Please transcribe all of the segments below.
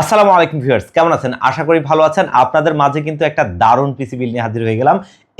আসসালামু আলাইকুম ভিউয়ার্স, কেমন আছেন? আশা করি ভালো আছেন। আপনাদের মাঝে কিন্তু একটা দারুণ পিসি বিল নিয়ে হাজির হয়ে গেলাম।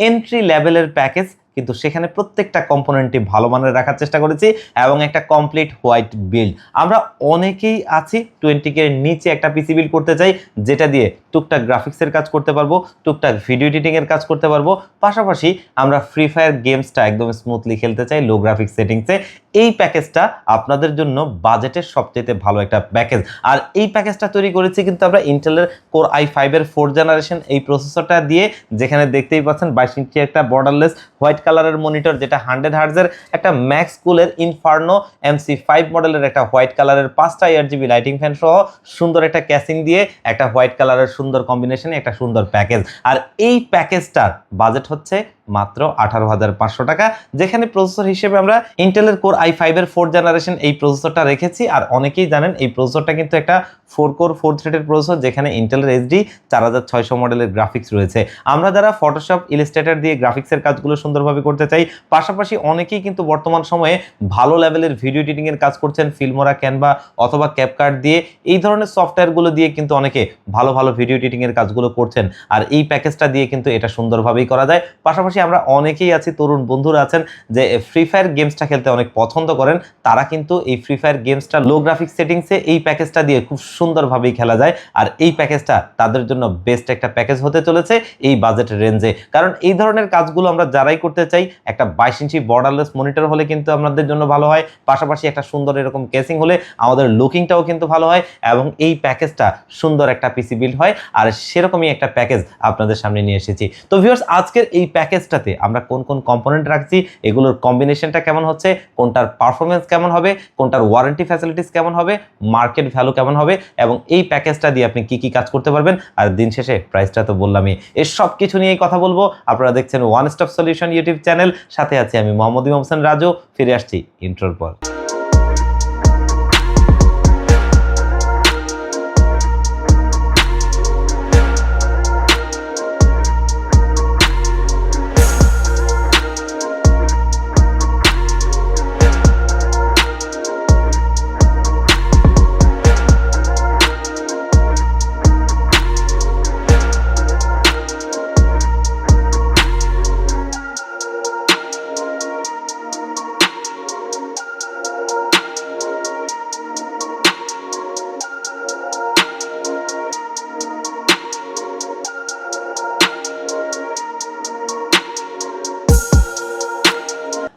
এন্ট্রি লেভেলের প্যাকেজ কিন্তু সেখানে প্রত্যেকটা কম্পোনেন্টই ভালো মানের রাখার চেষ্টা করেছি এবং একটা কমপ্লিট হোয়াইট বিল্ড আমরা অনেকেই আছি টোয়েন্টি কে নিচে একটা পিসি বিল্ড করতে চাই, যেটা দিয়ে টুকটাক গ্রাফিক্সের কাজ করতে পারব, টুকটাক ভিডিও এডিটিং এর কাজ করতে পারব। পাশাপাশি আমরা ফ্রি ফায়ার গেমসটা একদম স্মুথলি খেলতে চাই লো গ্রাফিক্স সেটিংসে এই প্যাকেজটা আপনাদের জন্য বাজেটের সবচেয়ে ভালো একটা প্যাকেজ। আর এই প্যাকেজটা তৈরি করেছি কিন্তু আমরা ইন্টেলের কোর আই ফাইভের ফোর জেনারেশন এই প্রসেসরটা দিয়ে, যেখানে দেখতেই পাচ্ছেন বাইশ ইঞ্চি একটা বর্ডারলেস হোয়াইট কালারের মনিটর যেটা হান্ড্রেড হার্জের একটা ম্যাক্স কুলের ইনফার্নো এমসি ফাইভ মডেলের একটা হোয়াইট কালারের পাঁচটা ইয়ার জিবি লাইটিং ফ্যান সহ সুন্দর একটা ক্যাসিং দিয়ে একটা হোয়াইট কালারের সুন্দর কম্বিনেশনে একটা সুন্দর প্যাকেজ আর এই প্যাকেজটার বাজেট হচ্ছে মাত্র আঠারো হাজার পাঁচশো টাকা, যেখানে প্রসেসর হিসেবে আমরা ইন্টেলের কোর আই ফাইভের ফোর জেনারেশন এই প্রসেসরটা রেখেছি। আর অনেকেই জানেন, এই প্রসেসরটা কিন্তু একটা ফোর কোর ফোর থ্রেডের প্রসেসর যেখানে ইন্টেলের এইচডি চার হাজার ছয়শো মডেলের গ্রাফিক্স রয়েছে। আমরা যারা ফটোশপ ইলিস্ট্রেটার দিয়ে গ্রাফিক্সের কাজগুলো সুন্দরভাবে করতে চাই, পাশাপাশি অনেকেই কিন্তু বর্তমান সময়ে ভালো লেভেলের ভিডিও এডিটিংয়ের কাজ করছেন ফিল্মোরা ক্যানভা অথবা ক্যাপকার্ট দিয়ে। এই ধরনের সফটওয়্যারগুলো দিয়ে কিন্তু অনেকে ভালো ভালো ভিডিও এডিটিংয়ের কাজগুলো করছেন। আর এই প্যাকেজটা দিয়ে কিন্তু এটা সুন্দরভাবেই করা যায়। পাশাপাশি আমরা অনেকেই আছি, তরুণ বন্ধুরা আছেন, যে ফ্রি ফায়ার গেমসটা খেলতে অনেক পছন্দ করেন। তারা কিন্তু এই ফ্রি ফায়ার গেমসটা লো গ্রাফিক্স সেটিংসে এই প্যাকেজটা দিয়ে খুব সুন্দরভাবেই খেলা যায়। আর এই প্যাকেজটা তাদের জন্য বেস্ট একটা প্যাকেজ হতে চলেছে এই বাজেট রেঞ্জে কারণ এই ধরনের কাজগুলো আমরা যারাই করতে চাই, একটা বাইশ ইঞ্চি বর্ডারলেস মনিটর হলে কিন্তু আমাদের জন্য ভালো হয়। পাশাপাশি একটা সুন্দর এরকম কেসিং হলে আমাদের লুকিংটাও কিন্তু ভালো হয় এবং এই প্যাকেজটা সুন্দর একটা পিসি বিল্ড হয়। আর সেরকমই একটা প্যাকেজ আপনাদের সামনে নিয়ে এসেছি। তো ভিউয়ার্স আজকের এই প্যাকেজটাতে আমরা কোন কোন কম্পোনেন্ট রাখছি, এগুলোর কম্বিনেশনটা কেমন হচ্ছে, কোনটার পারফরমেন্স কেমন হবে, কোনটার ওয়ারেন্টি ফ্যাসিলিটিস কেমন হবে মার্কেট ভ্যালু কেমন হবে, এবং এই প্যাকেজটা দিয়ে আপনি কি কি কাজ করতে পারবেন, আর দিন শেষে প্রাইসটা তো বললামই। এর সব কিছু নিয়েই কথা বলব। আপনারা দেখছেন one stop solution YouTube channel সাথে আছি আমি মোহাম্মদ ইমাম রাজু। ফিরে আসছি ইন্ট্রোর পর।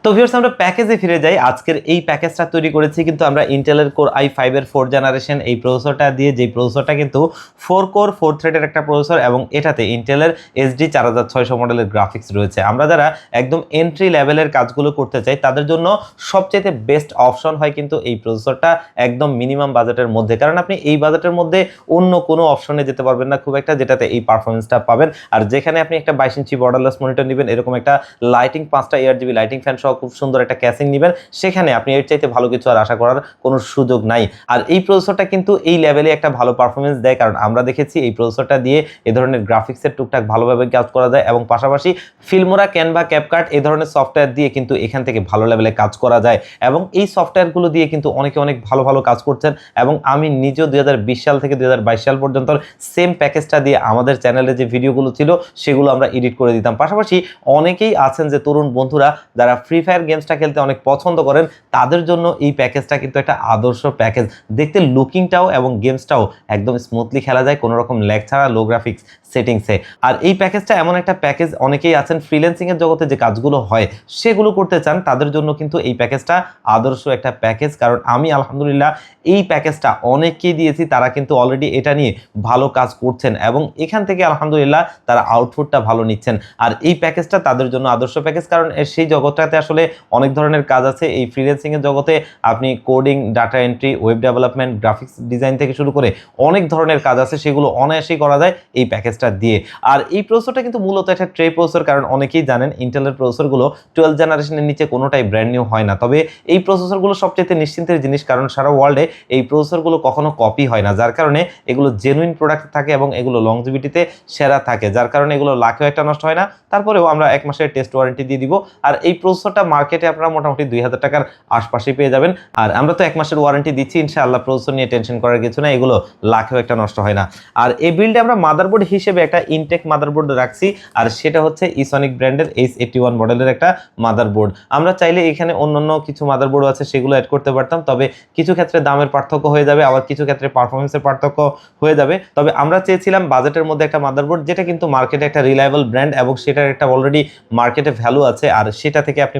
তো ভিউয়ার্স আমরা প্যাকেজে ফিরে যাই। আজকের এই প্যাকেজটা তৈরি করেছি কিন্তু আমরা ইন্টেলের কোর আই ফাইভের ফোর জেনারেশন এই প্রসেসরটা দিয়ে যে প্রসেসরটা কিন্তু ফোর কোর ফোর থ্রেডের একটা প্রসেসর এবং এটাতে ইন্টেলের এসডি চার হাজার ছয়শো মডেলের গ্রাফিক্স রয়েছে। আমরা যারা একদম এন্ট্রি লেভেলের কাজগুলো করতে চাই, তাদের জন্য সবচেয়ে বেস্ট অপশন হয় কিন্তু এই প্রসেসরটা একদম মিনিমাম বাজেটের মধ্যে। কারণ আপনি এই বাজেটের মধ্যে অন্য কোনো অপশনে যেতে পারবেন না খুব একটা, যেটাতে এই পারফরমেন্সটা পাবেন। আর যেখানে আপনি একটা বাইশ ইঞ্চি বর্ডারলেস মনিটর নেবেন, এরকম একটা লাইটিং পাঁচটা ইয়ার জিবি লাইটিং ফ্যান সহ খুব সুন্দর একটা ক্যাসিং নেবেন। সেখানে আপনি এর চাইতে ভালো কিছু আর আশা করার কোনো সুযোগ নাই। আর এই প্রসেসরটা কিন্তু এই লেভেলে একটা ভালো পারফরমেন্স দেয়, কারণ আমরা দেখেছি এই প্রসেসরটা দিয়ে এ ধরনের গ্রাফিক্সের টুকটাক ভালোভাবে কাজ করা যায় এবং পাশাপাশি ফিল্মোরা ক্যানভা ক্যাপকার্ট এ ধরনের সফটওয়্যার দিয়ে কিন্তু এখান থেকে ভালো লেভেলে কাজ করা যায়। এবং এই সফটওয়্যারগুলো দিয়ে কিন্তু অনেকে অনেক ভালো ভালো কাজ করছেন এবং আমি নিজেও দুই হাজার বিশ সাল থেকে দুই হাজার বাইশ সাল পর্যন্ত সেম প্যাকেজটা দিয়ে আমাদের চ্যানেলে যে ভিডিওগুলো ছিল, সেগুলো আমরা এডিট করে দিতাম। পাশাপাশি অনেকেই আছেন যে তরুণ বন্ধুরা, যারা ফ্রি ফায়ার গেমসটা খেলতে অনেক পছন্দ করেন, তাদের জন্য এই প্যাকেজটা কিন্তু একটা আদর্শ প্যাকেজ। দেখতে লুকিংটাও এবং গেমসটাও একদম স্মুথলি খেলা যায় কোনো রকম ল্যাগ ছাড়া লো গ্রাফিক্স সেটিংসে আর এই প্যাকেজটা এমন একটা প্যাকেজ, অনেকেই আছেন ফ্রিল্যান্সিংয়ের জগতে যে কাজগুলো হয়, সেগুলো করতে চান, তাদের জন্য কিন্তু এই প্যাকেজটা আদর্শ একটা প্যাকেজ। কারণ আমি আলহামদুলিল্লাহ এই প্যাকেজটা অনেককেই দিয়েছি, তারা কিন্তু অলরেডি এটা নিয়ে ভালো কাজ করছেন এবং এখান থেকে আলহামদুলিল্লাহ তারা আউটপুটটা ভালো নিচ্ছেন। আর এই প্যাকেজটা তাদের জন্য আদর্শ প্যাকেজ, কারণ সেই জগৎটাতে আসলে অনেক ধরনের কাজ আছে। এই ফ্রিল্যান্সিংয়ের জগতে আপনি coding data entry web development graphics design থেকে শুরু করে অনেক ধরনের কাজ আছে, সেগুলো অনায়াসেই করা যায় এই প্যাকেজটা দিয়ে। আর এই প্রসেসরটা কিন্তু মূলত একটা ট্রে প্রসেসর কারণ অনেকেই জানেন ইন্টেলের প্রসেসরগুলো টুয়েলভ জেনারেশনের নিচে কোনোটাই ব্র্যান্ড নিউ হয় না। তবে এই প্রসেসরগুলো সবচেয়ে নিশ্চিন্তের জিনিস, কারণ সারা ওয়ার্ল্ডে এই প্রসেসরগুলো কখনো কপি হয় না। যার কারণে এগুলো জেনুইন প্রোডাক্ট থাকে এবং এগুলো লংজিভিটিতে সেরা থাকে। যার কারণে এগুলো লাখেও একটা নষ্ট হয় না। তারপরেও আমরা এক মাসের টেস্ট ওয়ারেন্টি দিয়ে দিব। আর এই প্রসেসরটা মার্কেটে আপনারা মোটামুটি দুই হাজার টাকার আশপাশে পেয়ে যাবেন। আর আমরা তো এক মাসের ওয়ারেন্টি দিচ্ছি, ইনশাআল্লাহ প্রসেসর নিয়ে টেনশন করার কিছু না এগুলো লাখেও একটা নষ্ট হয় না। আর এই বিল্ডে আমরা মাদারবোর্ড হিসেবে একটা ইনটেক মাদারবোর্ড রাখছি, আর সেটা হচ্ছে ইসনিক ব্র্যান্ডের এইচ এইটি ওয়ান মডেলের একটা মাদারবোর্ড আমরা চাইলে এখানে অন্যান্য কিছু মাদারবোর্ড আছে, সেগুলো অ্যাড করতে পারতাম, তবে কিছু ক্ষেত্রে দামের পার্থক্য হয়ে যাবে, আবার কিছু ক্ষেত্রে পারফরমেন্সের পার্থক্য হয়ে যাবে। তবে আমরা চেয়েছিলাম বাজেটের মধ্যে একটা মাদারবোর্ড যেটা কিন্তু মার্কেটে একটা রিলায়েবল ব্র্যান্ড এবং সেটার একটা অলরেডি মার্কেটে ভ্যালু আছে, আর সেটা থেকে আপনি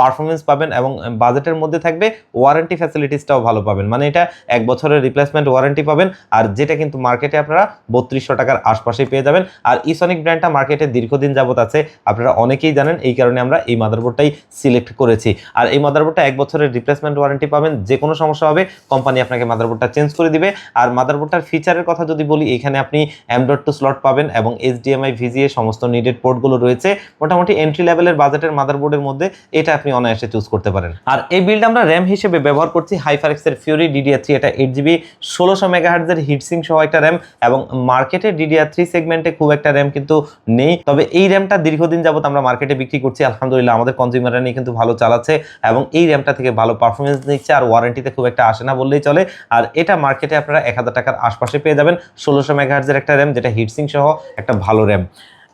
পারফরমেন্স পাবেন এবং বাজেটের মধ্যে থাকবে ওয়ারেন্টি ফ্যাসিলিটিসটাও ভালো পাবেন। মানে এটা এক বছরের রিপ্লেসমেন্ট ওয়ারেন্টি পাবেন আর যেটা কিন্তু মার্কেটে আপনারা বত্রিশশো টাকার আশপাশেই পেয়ে যাবেন। আর ইসনিক ব্র্যান্ডটা মার্কেটে দীর্ঘদিন যাবত আছে, আপনারা অনেকেই জানেন, এই কারণে আমরা এই মাদারবোর্ডটাই সিলেক্ট করেছি। আর এই মাদারবোর্ডটা এক বছরের রিপ্লেসমেন্ট ওয়ারেন্টি পাবেন, যে কোনো সমস্যা হবে কোম্পানি আপনাকে মাদারবোর্ডটা চেঞ্জ করে দিবে। আর মাদারবোর্ডটার ফিচারের কথা যদি বলি, এখানে আপনি অ্যামডট টু স্লট পাবেন এবং এইচডিএমআই ভিজিএ সমস্ত নিডেড পোর্টগুলো রয়েছে। মোটামুটি এন্ট্রি লেভেলের বাজেটের মাদারবোর্ডের মধ্যে এটা আপনি অনায়াসে চুজ করতে পারেন। আর এই বিল্ড আমরা র্যাম হিসেবে ব্যবহার করছি হাইফারেক্সের ফিউরি ডিডিআর থ্রি এটা এইট জিবি ষোলোশো মেগাহার্জের হিটসিং সহ একটা র্যাম এবং মার্কেটে ডিডিআর থ্রি সেগমেন্টে খুব একটা র্যাম কিন্তু নেই। তবে এই র্যামটা দীর্ঘদিন যাবত আমরা মার্কেটে বিক্রি করছি। আলহামদুলিল্লাহ, আমাদের কনজিউমাররা নিয়ে কিন্তু ভালো চালাচ্ছে এবং এই র্যামটা থেকে ভালো পারফরমেন্স নিচ্ছে আর ওয়ারেন্টিতে খুব একটা আসে না বললেই চলে। আর এটা মার্কেটে আপনারা এক হাজার টাকার আশপাশে পেয়ে যাবেন। ষোলোশো মেগাহার্জের একটা র্যাম যেটা হিটসিং সহ একটা ভালো র্যাম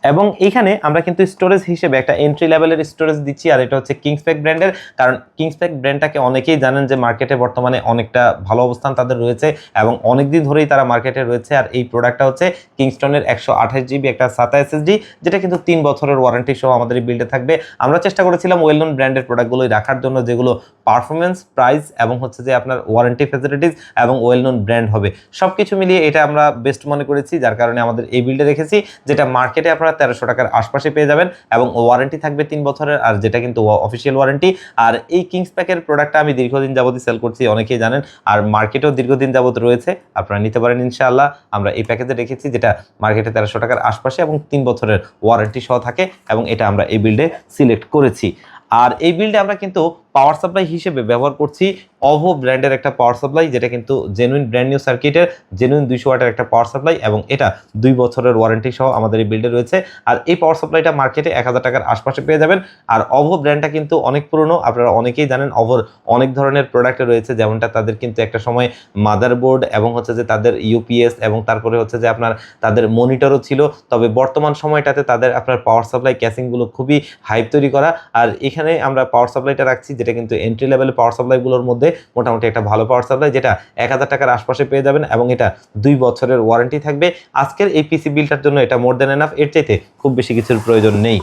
এবং এইখানে আমরা কিন্তু স্টোরেজ হিসেবে একটা এন্ট্রি লেভেলের স্টোরেজ দিচ্ছি, আর এটা হচ্ছে কিংসপ্যাক ব্র্যান্ডের কারণ কিংসপ্যাক ব্র্যান্ডটাকে অনেকেই জানেন যে মার্কেটে বর্তমানে অনেকটা ভালো অবস্থান তাদের রয়েছে এবং অনেক দিন ধরেই তারা মার্কেটে রয়েছে। আর এই প্রোডাক্টটা হচ্ছে কিংস্টনের একশো আঠাশ জিবি একটা সাতা এসএসডি যেটা কিন্তু তিন বছরের ওয়ারেন্টি সহ আমাদের এই বিল্ডে থাকবে। আমরা চেষ্টা করেছিলাম ওয়েল নোন ব্র্যান্ডের প্রোডাক্টগুলোই রাখার জন্য, যেগুলো পারফরমেন্স প্রাইস এবং হচ্ছে যে আপনার ওয়ারেন্টি ফেসিলিটিস এবং ওয়েল নোন ব্র্যান্ড হবে। সব কিছু মিলিয়ে এটা আমরা বেস্ট মনে করেছি, যার কারণে আমাদের এই বিল্ডে রেখেছি, যেটা মার্কেটে আপনারা তেরোশো টাকার আশপাশে পেয়ে যাবেন এবং ওয়ারেন্টি থাকবে তিন বছরের, আর যেটা কিন্তু অফিসিয়াল ওয়ারেন্টি আর এই কিংস প্যাকের প্রোডাক্টটা আমি দীর্ঘদিন যাবতই সেল করছি, অনেকেই জানেন। আর মার্কেটেও দীর্ঘদিন যাবত রয়েছে, আপনারা নিতে পারেন ইনশাআল্লাহ। আমরা এই প্যাকেজে রেখেছি যেটা মার্কেটে তেরোশো টাকার আশপাশে এবং তিন বছরের ওয়ারেন্টি সহ থাকে, এবং এটা আমরা এই বিল্ডে সিলেক্ট করেছি। আর এই বিল্ডে আমরা কিন্তু পাওয়ার সাপ্লাই হিসেবে ব্যবহার করছি অভো ব্র্যান্ডের একটা পাওয়ার সাপ্লাই যেটা কিন্তু জেনুইন ব্র্যান্ড নিউ সার্কিটের জেনুইন দুইশো ওয়াটের একটা পাওয়ার সাপ্লাই এবং এটা দুই বছরের ওয়ারেন্টি সহ আমাদের এই বিল্ডে রয়েছে। আর এই পাওয়ার সাপ্লাইটা মার্কেটে এক হাজার টাকার আশপাশে পেয়ে যাবেন। আর অভো ব্র্যান্ডটা কিন্তু অনেক পুরনো, আপনারা অনেকেই জানেন অভোর অনেক ধরনের প্রোডাক্ট রয়েছে, যেমনটা তাদের কিন্তু একটা সময় মাদারবোর্ড এবং হচ্ছে যে তাদের ইউপিএস এবং তারপরে হচ্ছে যে আপনার তাদের মনিটরও ছিল। তবে বর্তমান সময়টাতে তাদের আপনার পাওয়ার সাপ্লাই ক্যাসিংগুলো খুবই হাইপ তৈরি করা। আর এখানে আমরা পাওয়ার সাপ্লাইটা রাখছি যেটা কিন্তু এন্ট্রি লেভেলের পাওয়ার সাপ্লাইগুলোর মধ্যে মোটামুটি একটা ভালো পাওয়ার সাপ্লাই যেটা এক হাজার টাকার আশপাশে পেয়ে যাবেন এবং এটা দুই বছরের ওয়ারেন্টি থাকবে। আজকের এই পিসি বিলটার জন্য এটা মোর দেন এনাফ এর চাইতে খুব বেশি কিছুর প্রয়োজন নেই।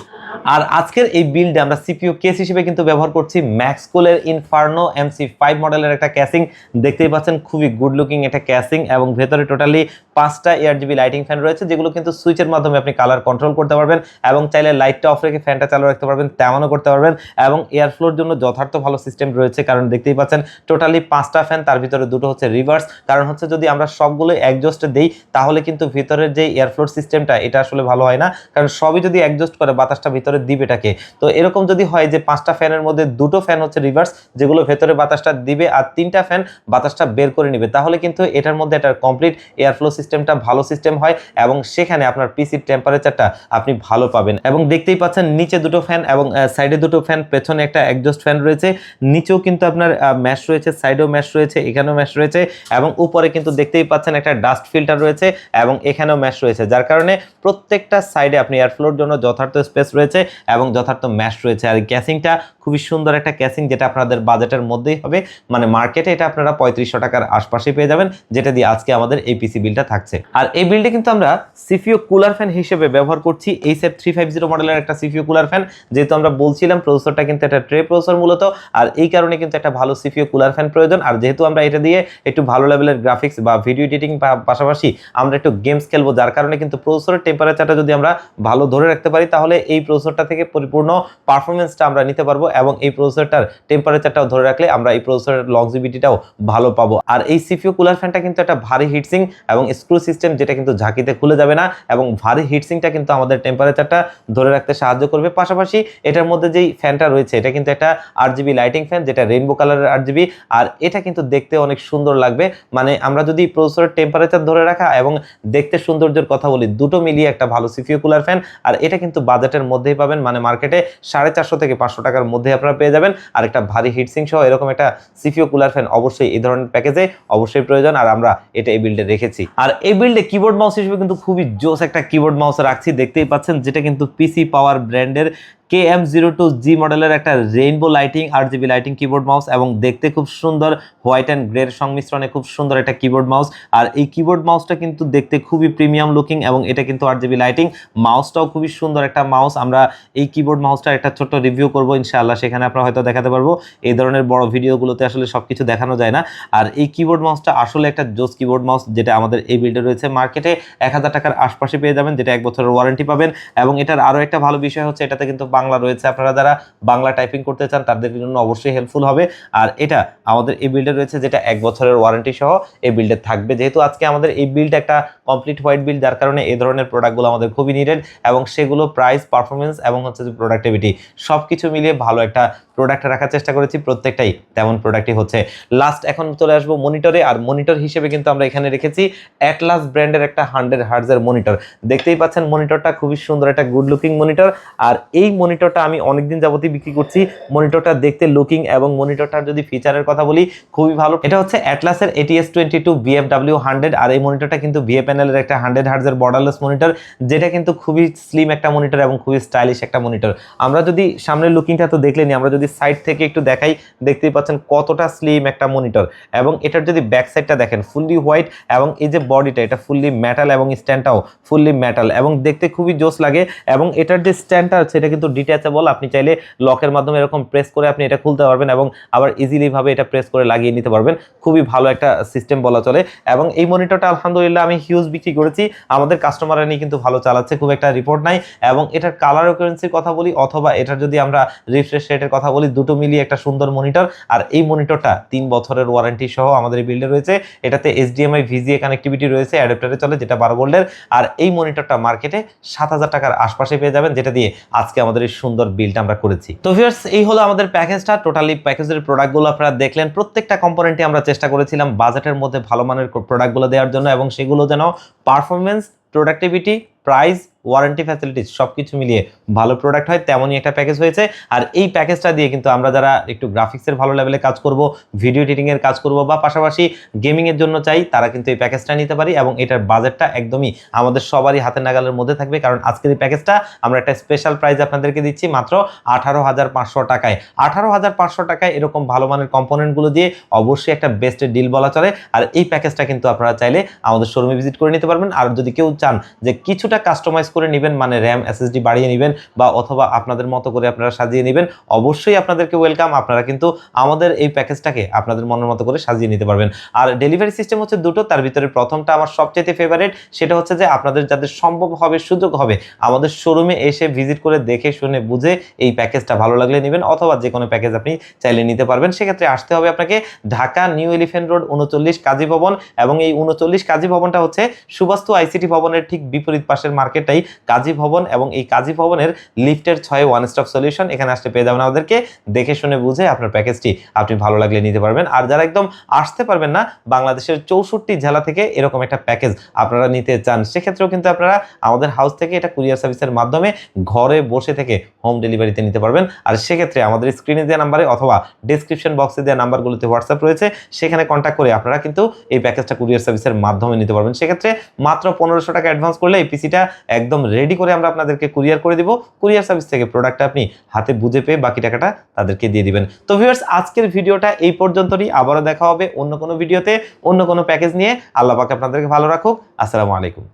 আর আজকের এই বিল্ডে আমরা সিপিইউ কেস হিসেবে কিন্তু ব্যবহার করছি ম্যাক্সকুলের ইনফার্নো এমসি ফাইভ মডেলের একটা ক্যাসিং। দেখতেই পাচ্ছেন, খুবই গুড লুকিং একটা ক্যাসিং এবং ভেতরে টোটালি পাঁচটা এয়ার জিবি লাইটিং ফ্যান রয়েছে, যেগুলো কিন্তু সুইচের মাধ্যমে আপনি কালার কন্ট্রোল করতে পারবেন এবং চাইলে লাইটটা অফ রেখে ফ্যানটা চালু রাখতে পারবেন, তেমনও করতে পারবেন এবং এয়ার ফ্লোর জন্য যথার্থ ভালো সিস্টেম রয়েছে, কারণ দেখতেই পাচ্ছেন টোটালি পাঁচটা ফ্যান তার ভিতরে দুটো হচ্ছে রিভার্স কারণ হচ্ছে যদি আমরা সবগুলো একজস্টে দেই, তাহলে কিন্তু ভিতরের যে এয়ার ফ্লোর সিস্টেমটা এটা আসলে ভালো হয় না। কারণ সবই যদি একজস্ট করে, বাতাসটা ভিতরে দিবেটাকে তো এরকম যদি হয় যে পাঁচটা ফ্যানের মধ্যে দুটো ফ্যান হচ্ছে রিভার্স যেগুলো ভেতরে বাতাসটা দিবে আর তিনটা ফ্যান বাতাসটা বের করে নিবে, তাহলে কিন্তু এটার মধ্যে এটার কমপ্লিট এয়ার ফ্লো সিস্টেমটা ভালো সিস্টেম হয় এবং সেখানে আপনার পিসির টেম্পারেচারটা আপনি ভালো পাবেন। এবং দেখতেই পাচ্ছেন নিচে দুটো ফ্যান এবং সাইডে দুটো ফ্যান, পেছনে একটা একজস্ট ফ্যান রয়েছে, নিচেও কিন্তু আপনার ম্যাশ রয়েছে সাইডেও ম্যাশ রয়েছে, এখানেও ম্যাশ রয়েছে এবং উপরে কিন্তু দেখতেই পাচ্ছেন একটা ডাস্ট ফিল্টার রয়েছে এবং এখানেও ম্যাশ রয়েছে, যার কারণে প্রত্যেকটা সাইডে আপনি এয়ারফ্লোর জন্য যথার্থ স্পেস রয়েছে। এবং যথার্থ ম্যাশ রয়েছে। আর ক্যাসিংটা খুবই সুন্দর একটা ক্যাসিং যেটা আপনাদের বাজেটের মধ্যেই হবে। মানে মার্কেটে এটা আপনারা পঁয়ত্রিশশো টাকার আশপাশে পেয়ে যাবেন, যেটা দিয়ে আজকে আমাদের এই পিসি বিলটা থাকছে। আর এই বিলটি কিন্তু আমরা সিপিও কুলার ফ্যান হিসেবে ব্যবহার করছি এই সেট থ্রি ফাইভ জিরো মডেলের একটা সিপিও কুলার ফ্যান যেহেতু আমরা বলছিলাম প্রসেসরটা কিন্তু একটা ট্রে প্রসেসর মূলত, আর এই কারণে কিন্তু একটা ভালো সিপিও কুলার ফ্যান প্রয়োজন। আর যেহেতু আমরা এটা দিয়ে একটু ভালো লেভেলের গ্রাফিক্স বা ভিডিও এডিটিং পাশাপাশি আমরা একটু গেমস খেলব, যার কারণে কিন্তু প্রসেসরের টেম্পারেচারটা যদি আমরা ভালো ধরে রাখতে পারি, তাহলে এই প্রসেসরটা থেকে পরিপূর্ণ পারফরমেন্সটা আমরা নিতে পারব। এবং এই প্রসেসরটার টেম্পারেচারটাও ধরে রাখলে আমরা এই প্রসেসরের লংজিবিলিটিটাও ভালো পাবো। আর এই সিপিও কুলার ফ্যানটা কিন্তু একটা ভারী হিটসিং এবং স্ক্রু সিস্টেম যেটা কিন্তু ঝাঁকিতে খুলে যাবে না এবং ভারী হিটসিংটা কিন্তু আমাদের টেম্পারেচারটা ধরে রাখতে সাহায্য করবে। পাশাপাশি এটার মধ্যে যেই ফ্যানটা রয়েছে, এটা কিন্তু একটা আট জিবি লাইটিং ফ্যান যেটা রেইনবো কালারের আট জিবি আর এটা কিন্তু দেখতে অনেক সুন্দর লাগবে। মানে আমরা যদি প্রসেসরের টেম্পারেচার ধরে রাখা এবং দেখতে সৌন্দর্যের কথা বলি, দুটো মিলিয়ে একটা ভালো সিপিও কুলার ফ্যান আর এটা কিন্তু বাজেটের মধ্যেই পাবেন। মানে মার্কেটে সাড়ে চারশো থেকে পাঁচশো টাকার মধ্যে মধ্যে আপনারা পেয়ে যাবেন। আর একটা ভারী হিটসিং সহ এরকম একটা সিফিও কুলার ফ্যান অবশ্যই এই ধরনের প্যাকেজে অবশ্যই প্রয়োজন, আর আমরা এটা এই বিল্ডে রেখেছি। আর এই বিল্ডে কিবোর্ড মাউস হিসেবে কিন্তু খুবই জোস একটা কিবোর্ড মাউস রাখছি, দেখতেই পাচ্ছেন, যেটা কিন্তু পিসি পাওয়ার ব্র্যান্ডের K M zero two G মডেলের একটা রেইনবো লাইটিং আট জিবি লাইটিং কিবোর্ড মাউস এবং দেখতে খুব সুন্দর হোয়াইট অ্যান্ড গ্রের সংমিশ্রণে খুব সুন্দর একটা কিবোর্ড মাউস আর এই কিবোর্ড মাউসটা কিন্তু দেখতে খুবই প্রিমিয়াম লুকিং এবং এটা কিন্তু আট জিবি লাইটিং মাউসটাও খুবই সুন্দর একটা মাউস আমরা এই কিবোর্ড মাউসটার একটা ছোট্ট রিভিউ করব, ইনশাআল্লাহ সেখানে আপনারা হয়তো দেখাতে পারব। এই ধরনের বড় ভিডিওগুলোতে আসলে সব কিছু দেখানো যায় না। আর এই কিবোর্ড মাউসটা আসলে একটা জোস কিবোর্ড মাউস যেটা আমাদের এই বিল্ডে রয়েছে। মার্কেটে এক হাজার টাকার আশপাশে পেয়ে যাবেন, যেটা এক বছরের ওয়ারেন্টি পাবেন। এবং এটার আরও একটা ভালো বিষয় হচ্ছে, এটাতে কিন্তু বাংলা রয়েছে। আপনারা যারা বাংলা টাইপিং করতে চান, তাদের জন্য অবশ্যই হেল্পফুল হবে। আর এটা আমাদের এই বিল্ডে রয়েছে, যেটা এক বছরের ওয়ারেন্টি সহ এই বিল্ডে থাকবে। যেহেতু আজকে আমাদের এই বিল্ড একটা কমপ্লিট হোয়াইট বিল্ড যার কারণে এই ধরনের প্রোডাক্টগুলো আমাদের খুবই নিডেড এবং সেগুলো প্রাইস পারফরমেন্স এবং হচ্ছে যে প্রোডাক্টিভিটি সব কিছু মিলিয়ে ভালো একটা প্রোডাক্ট রাখার চেষ্টা করেছি। প্রত্যেকটাই তেমন প্রোডাক্টই হচ্ছে। লাস্ট এখন চলে আসব মনিটরে আর মনিটর হিসেবে কিন্তু আমরা এখানে রেখেছি অ্যাটলাস ব্র্যান্ডের একটা হান্ড্রেড হার্জের মনিটর দেখতেই পাচ্ছেন মনিটরটা খুবই সুন্দর, একটা গুড লুকিং মনিটর আর এই মনিটরটা আমি অনেকদিন যাবতই বিক্রি করছি। মনিটরটা দেখতে লুকিং এবং মনিটরটার যদি ফিচারের কথা বলি, খুবই ভালো। এটা হচ্ছে অ্যাটলাসের ATS twenty two BFW hundred আর এই মনিটরটা কিন্তু বিএ প্যানেলের একটা হান্ড্রেড হার্জের বর্ডারলেস মনিটর যেটা কিন্তু খুবই স্লিম একটা মনিটর এবং খুবই স্টাইলিশ একটা মনিটর আমরা যদি সামনের লুকিংটা তো দেখলেনি আমরা যদি সাইড থেকে একটু দেখাই, দেখতেই পাচ্ছেন কতটা স্লিম একটা মনিটর এবং এটার যদি ব্যাক সাইডটা দেখেন ফুললি হোয়াইট এবং এই যে বডিটা এটা ফুললি মেটাল এবং স্ট্যান্ডটাও ফুললি মেটাল এবং দেখতে খুবই জোস লাগে। এবং এটার যে স্ট্যান্ডটা আছে, এটা কিন্তু ডিট্যাচেবল আপনি চাইলে লকের মাধ্যমে এরকম প্রেস করে আপনি এটা খুলতে পারবেন এবং আবার ইজিলিভাবে এটা প্রেস করে লাগিয়ে নিতে পারবেন। খুবই ভালো একটা সিস্টেম বলা চলে এবং এই মনিটরটা আলহামদুলিল্লাহ আমি হিউজ বিক্রি করেছি। আমাদের কাস্টমাররা নিয়ে কিন্তু ভালো চালাচ্ছে, খুব একটা রিপোর্ট নাই এবং এটার কালার ওকারেন্সির কথা বলি অথবা এটার যদি আমরা রিফ্রেশ রেটের কথা বলি, দুটো মিলিয়ে একটা সুন্দর মনিটর আর এই মনিটরটা তিন বছরের ওয়ারেন্টি সহ আমাদের বিল্ডে রয়েছে। এটাতে এইচডিএমআই ভিজিএ কানেক্টিভিটি রয়েছে অ্যাডাপ্টারে চলে, যেটা বারো ভোল্টের আর এই মনিটরটা মার্কেটে সাত হাজার টাকার আশপাশে পেয়ে যাবেন, যেটা দিয়ে আজকে আমাদের এই সুন্দর বিলটা আমরা করেছি। তো ভিউয়ার্স এই হলো আমাদের প্যাকেজটা টোটালি প্যাকেজের প্রোডাক্টগুলো আপনারা দেখলেন। প্রত্যেকটা কম্পোনেন্টই আমরা চেষ্টা করেছিলাম বাজেটের মধ্যে ভালো মানের প্রোডাক্টগুলো দেওয়ার জন্য এবং সেগুলো যেন performance productivity price warranty facilities সব কিছু মিলিয়ে ভালো প্রোডাক্ট হয়, তেমনই একটা প্যাকেজ হয়েছে। আর এই প্যাকেজটা দিয়ে কিন্তু আমরা যারা একটু গ্রাফিক্সের ভালো লেভেলে কাজ করব ভিডিও এডিটিংয়ের কাজ করব বা পাশাপাশি গেমিংয়ের জন্য চাই, তারা কিন্তু এই প্যাকেজটা নিতে পারি এবং এটার বাজেটটা একদমই আমাদের সবারই হাতের নাগালের মধ্যে থাকবে। কারণ আজকের এই প্যাকেজটা আমরা একটা স্পেশাল প্রাইস আপনাদেরকে দিচ্ছি মাত্র আঠারো হাজার পাঁচশো টাকায়। আঠারো হাজার পাঁচশো টাকায় এরকম ভালো মানের কম্পোনেন্টগুলো দিয়ে অবশ্যই একটা বেস্টের ডিল বলা চলে। আর এই প্যাকেজটা কিন্তু আপনারা চাইলে আমাদের শোরুমে ভিজিট করে নিতে পারবেন। আর যদি কেউ চান যে কিছুটা কাস্টমাইজ করে নেবেন মানে র্যাম এসএসডি বাড়িয়ে নেবেন বা অথবা আপনাদের মতো করে আপনারা সাজিয়ে নেবেন, অবশ্যই আপনাদেরকে ওয়েলকাম আপনারা কিন্তু আমাদের এই প্যাকেজটাকে আপনাদের মনের মতো করে সাজিয়ে নিতে পারবেন। আর ডেলিভারি সিস্টেম হচ্ছে দুটো, তার ভিতরে প্রথমটা আমার সবচেয়ে ফেভারিট সেটা হচ্ছে যে আপনাদের যাদের সম্ভব হবে, সুযোগ হবে, আমাদের শোরুমে এসে ভিজিট করে দেখে, শুনে, বুঝে এই প্যাকেজটা ভালো লাগলে নেবেন, অথবা যে কোনো প্যাকেজ আপনি চাইলে নিতে পারবেন। সেক্ষেত্রে আসতে হবে আপনাকে ঢাকা নিউ এলিফেন্ট রোড, উনচল্লিশ কাজী ভবন এবং এই উনচল্লিশ কাজী ভবনটা হচ্ছে সুবাস্তু আইসিটি ভবনের ঠিক বিপরীত পাশের মার্কেটটাই কাজী ভবন এবং এই কাজী ভবনের লিফটের ছয় ওয়ান স্টপ সলিউশন এখানে আসতে পেয়ে যাবেন আমাদেরকে। দেখে শুনে বুঝে আপনার প্যাকেজটি আপনি ভালো লাগলে নিতে পারবেন। আর যারা একদম আসতে পারবেন না, বাংলাদেশের চৌষট্টি জেলা থেকে এরকম একটা প্যাকেজ আপনারা নিতে চান, সেক্ষেত্রেও কিন্তু আপনারা আমাদের হাউস থেকে এটা কুরিয়ার সার্ভিসের মাধ্যমে ঘরে বসে থেকে হোম ডেলিভারিতে নিতে পারবেন। আর সেক্ষেত্রে আমাদের স্ক্রিনে দেওয়া নাম্বারে অথবা ডিসক্রিপশন বক্সে দেওয়া নাম্বারগুলোতে হোয়াটসঅ্যাপ রয়েছে, সেখানে কন্ট্যাক্ট করে আপনারা কিন্তু এই প্যাকেজটা কুরিয়ার সার্ভিসের মাধ্যমে নিতে পারবেন। সেক্ষেত্রে মাত্র পনেরোশো টাকা অ্যাডভান্স করলে এই পিসিটা একদম রেডি করে আমরা আপনাদেরকে কুরিয়ার করে দিব। কুরিয়ার সার্ভিস থেকে প্রোডাক্টটা আপনি হাতে বুঝে পেয়ে বাকি টাকাটা তাদেরকে দিয়ে দিবেন। তো ভিউয়ার্স আজকের ভিডিওটা এই পর্যন্তই। আবারও দেখা হবে অন্য কোনো ভিডিওতে অন্য কোনো প্যাকেজ নিয়ে। আল্লাহ পাক আপনাদেরকে ভালো রাখুক। আসসালামু আলাইকুম।